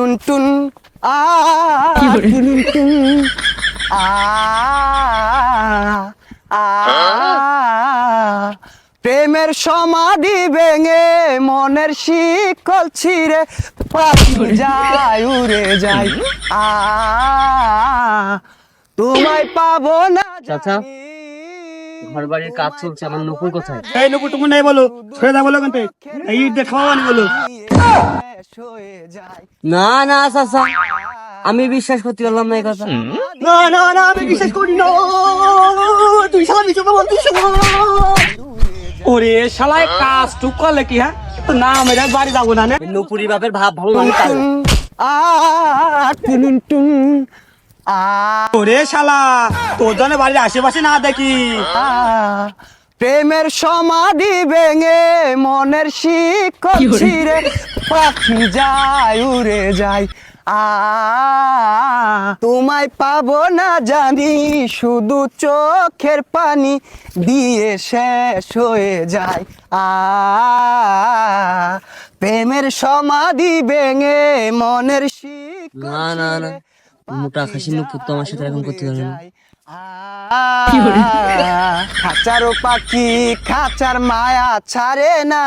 টুন টুন আ টুন টুন আ আ প্রেমের সমাধি ভেঙে মনের শিকল ছিঁড়ে পাখি যায় উড়ে যায়। আ তোমায় পাবো না চাচা, জানি। ঘর বাড়ির কাজ চলছে আমার নুপুর কোথায়? এই নুপুর টুকু নেই বলো ছেড়ে দাও বলো কিন্তু এই ঈদ দিয়ে বলো। হয়ে না না চাচা আমি বিশ্বাস করতে পারলাম না এই কথা। না না না আমি বিশ্বাস করি না। তুই শালা মিছো ওরে শালায় কাজ টুক করলে কি হ্যাঁ? তো না আমি আর বাড়ি যাব না নে। নুপুরি বাপের ভাব ভালো লাগে তাই। আ টুন টুন আ ওরে শালা তোর জন্য বাড়ির আশেপাশে না দেখি। আ, প্রেমের সমাধি ভেঙে মনের শিকল ছিঁড়ে পাখি যায় উড়ে যায়। আ তোমায় পাবো না জানি শুধু চোখের পানি দিয়ে শেষ হয়ে যায়। আ প্রেমের সমাধি ভেঙে মনের শিকল না না না। মোটা খাসি নুপুর তো আমার সাথে এখন করতে পারবে না খাঁচারও পাখি খাঁচার মায়া ছাড়ে না।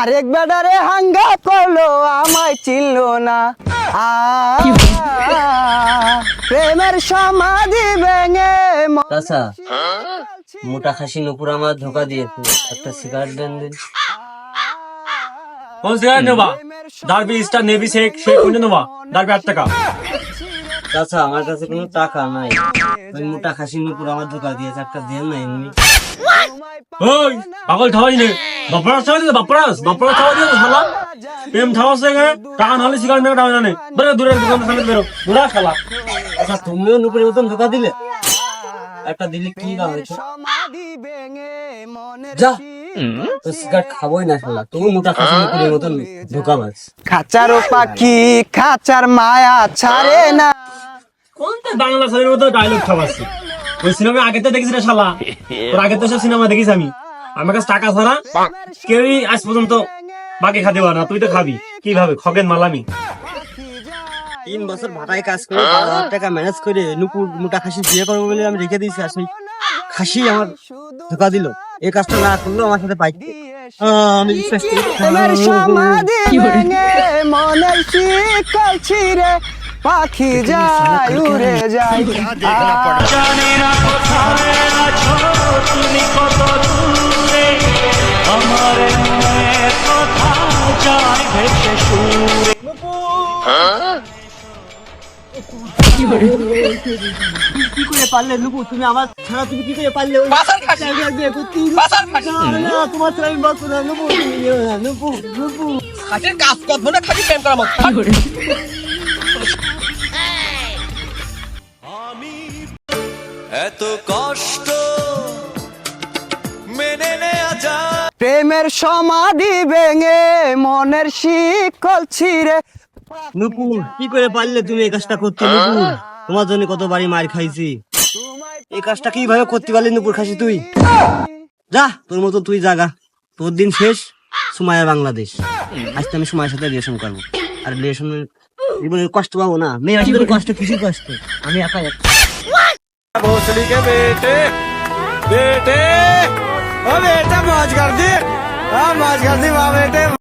আরেক বেডারে হাঙ্গা করল আমায় চিনল না। প্রেমের সমাধি ভেঙে মন মোটা খাসি নুপুর আমার ধোকা দিয়েছে। একটা সিগারেট দেন দিন। কোন সিগারেট নেবা? ডারবি স্টার নেভি শেক শেক কোনটা নেবা? ডারবি আট টাকা। চাচা আমার কাছে কোনো টাকা নাই। ওই মোটা খাসি নুপুর আমার ধোকা দিয়েছে একটা দেন না এমনি। ওই পাগল ঠাওয়াই নে। বাপরাস ঠাওয়াই দিলে বাপরাস বাপরাস ঠাওয়াই দিলে শালা। প্রেম ঠাওয়াস থেকে টাকা নাহলে সিগারেট মেরে টাকা জানে বেরো দূরের দোকান থেকে বেরো। দূরা শালা। আচ্ছা তুমিও নুপুরের মতন ধোকা দিলে? একটা দিলে কি না হয়েছে? সমাধি ভেঙে মনের যা। খাবোই না শালা। তুমি মোটা মতন পাখি খাঁচার মায়া ছাড়ে না। কোনটা বাংলা ছবির মতো ডায়লগ ওই সিনেমা আগে তো দেখিস রে শালা? তোর আগে তো সব সিনেমা দেখিস আমি। আমার কাছে টাকা ছাড়া কেউই আজ পর্যন্ত বাকি খাতে পারে না। তুই তো খাবি। কীভাবে? খগেন মালামি। তিন বছর ভাটায় কাজ করে বারো হাজার টাকা ম্যানেজ করে নুপুর মোটা খাসি বিয়ে করব বলে আমি রেখে দিয়েছি আসলে খাসি আমার ধোকা দিল। এই কাজটা না করলেও আমার সাথে বাইক আমি বিশ্বাস করি প্রেমের সমাধি ভেঙে মনের শিকল ছিঁড়ে পাখি যায় উড়ে যায়। আমি। এত কষ্ট মেনে প্রেমের সমাধি ভেঙে মনের শিকল ছিঁড়ে নুপুর কি করে পারলে তুমি এই কাজটা করতে নুপুর? তোমার জন্য কত বাড়ি মার খাইছি। এই কাজটা কীভাবে করতে পারলি নুপুর খাসি তুই? যা তোর মতো তুই জাগা। তোর দিন শেষ সুমায়া বাংলাদেশ। আজ আমি সুমায়ের সাথে রিলেশন করব। আর রিলেশনের জীবনের কষ্ট পাবো না। মেয়ে জীবনের কষ্ট কিছু কষ্ট? আমি একা ভোসলি কে বেটে বেটে ও বেটা মজ কর দে মজ কর দে বেটে